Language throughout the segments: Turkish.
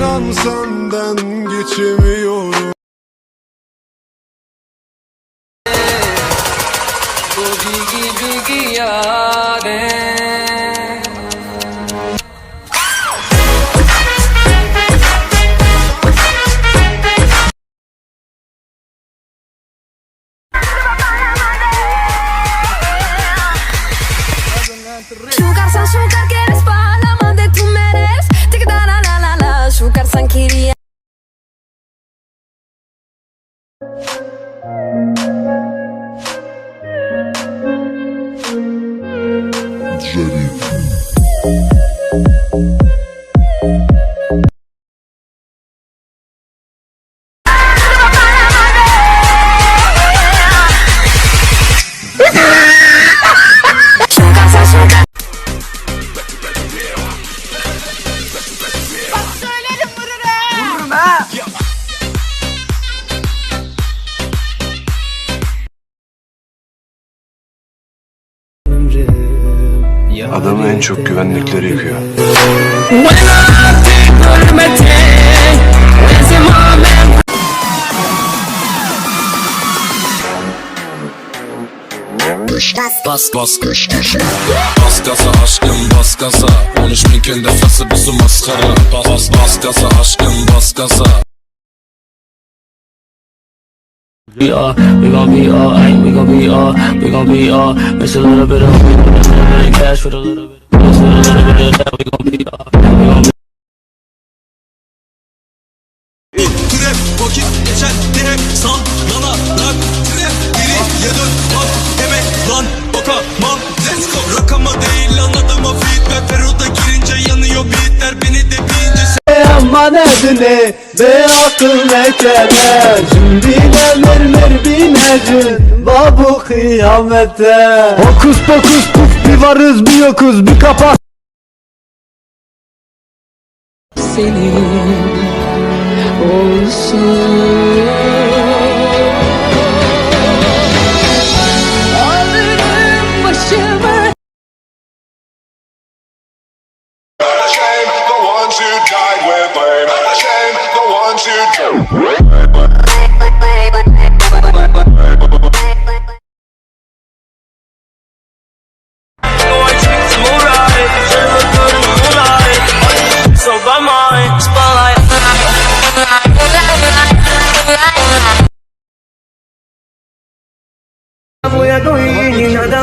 İnan senden geçemiyorum Adamı en çok güvenlikleri yıkıyor. Bas bas kış Bas gaza aşkım bas gaza. 13 bin günde fası bizi maskara. Bas bas bas gaza aşkım bas gaza We are, we gon' be alright, we gon' be all, we gon' be all. Miss a little bit of, a little bit of cash with a little bit, miss a little bit of that. We gon' be all, we gon' be Trap vakit geçer direkt san emanetini Be akıl ne kere Cümbiler mermer binecin Babu kıyamete. Hokus pokus puf bir varız bir yokuz bir kapat Alırım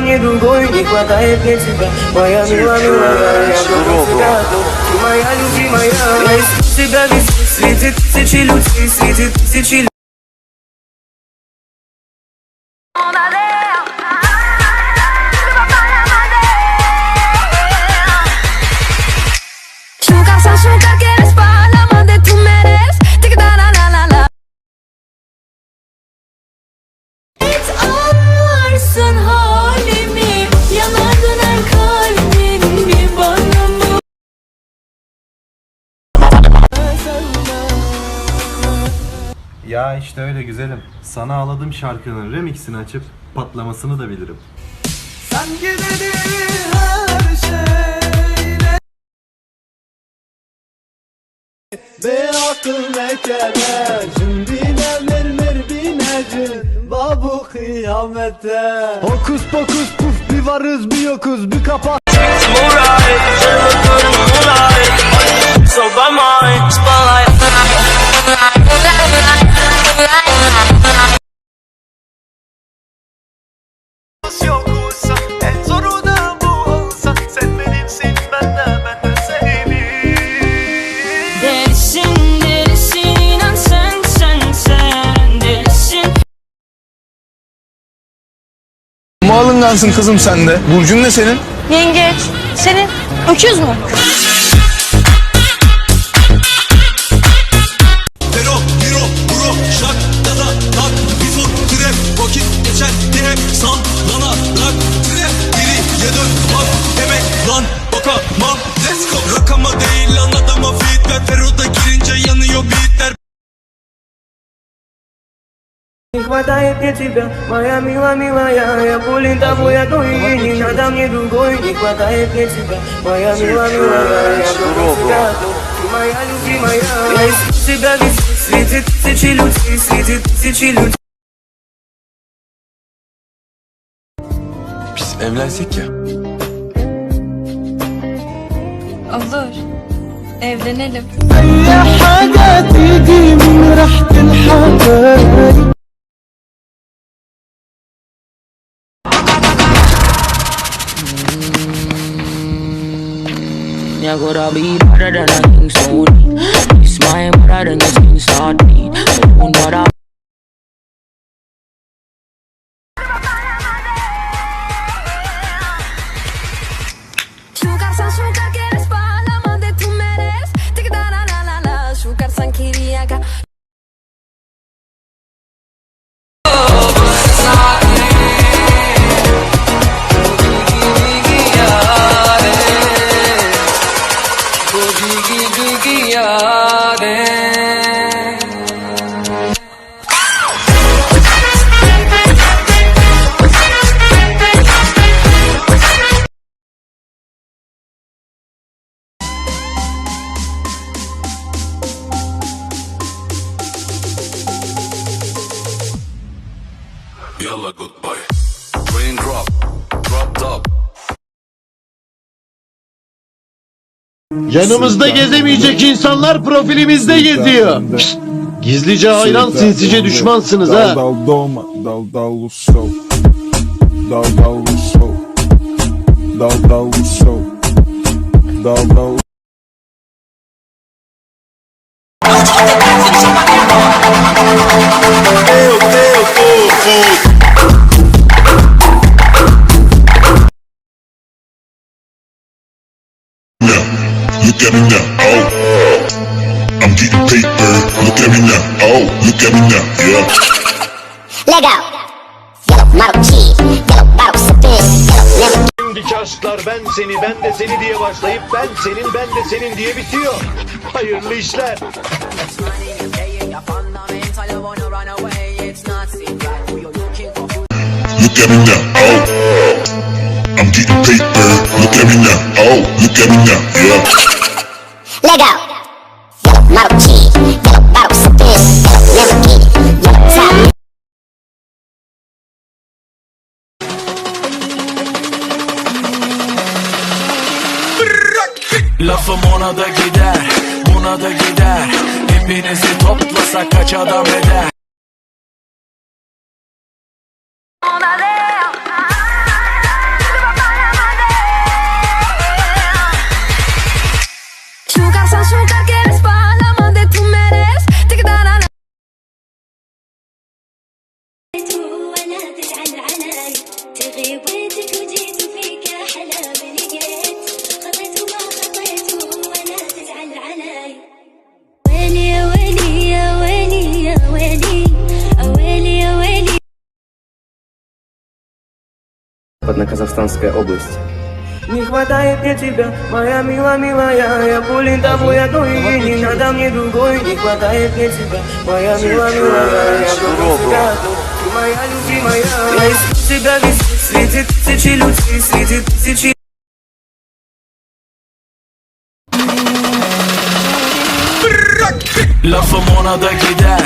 mnie długo i nie kładaje piecy Moja miła, miła, ja go Moja ludzi, moja Jest cygany, świety tyczy ludzi, świety tyczy ludzi Ya işte öyle güzelim. Sana ağladım şarkının remixini açıp patlamasını da bilirim. Sanki dedi her şeyle Be akıl ne kere Cümbiler mermer binecin Babu kıyamete Hokus pokus puf bir varız bir yokuz bir kapat Yoksa Alıngansın kızım sen de Burcun ne senin? Yengeç. Senin öküz mü? feedback Feroda girince yanıyor beatler хватает мне тебя, моя милая, милая Я болен тобой одной и не надо мне другой Не хватает мне тебя, моя милая, милая Я буду тебя одну, ты моя любимая Я ищу тебя везде, среди тысячи людей Среди тысячи людей Biz evlensek ya. Olur. Evlenelim. you gotta be better than a king Sony. This my mother than your skin start me. Don't. Yalla goodbye. Raindrop, drop top. Yanımızda gezemeyecek insanlar profilimizde geziyor. Gizlice hayran sinsice düşmansınız ha. Dal doma, dal dal show. Dal dal show. Dal dal show. Dal dal Look at me now, oh. I'm getting paper. Look at me now, oh. Look at me now, yeah. Legal. Yellow model cheese. Yellow bottle sipping. Yellow lemon. Şimdiki aşklar ben seni ben de seni diye başlayıp ben senin ben de senin diye bitiyor. Hayırlı işler. Look at me now, oh. I'm getting paper. Look at me now, oh. Look at me now, yeah. Yellow model. Lafım ona da gider Buna da gider. Hepinizi toplasak kaç adam eder Казахстанская область. Не хватает мне тебя, моя милая, милая Я болен тобой одной и не надо мне другой. Не хватает мне тебя, моя милая, милая Я буду тебя ты моя любимая Я тебя везде, среди тысячи людей Среди тысячи. Lafım ona da gider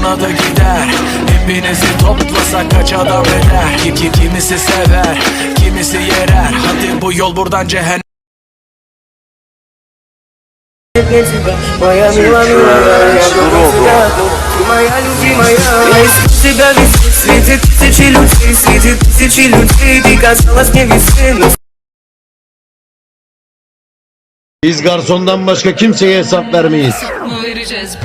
Buna da gider Hepinizi toplasak kaç adam eder Kim, kim, Kimisi sever Kimisi yerer Hadi bu yol buradan cehennem мне тебя, моя милая, милая Я буду тебя одну, ты моя любимая Я ищу тебя везде, среди тысячи людей Среди тысячи людей Ты казалась мне весны, но Biz garsondan başka kimseye hesap vermeyiz. vereceğiz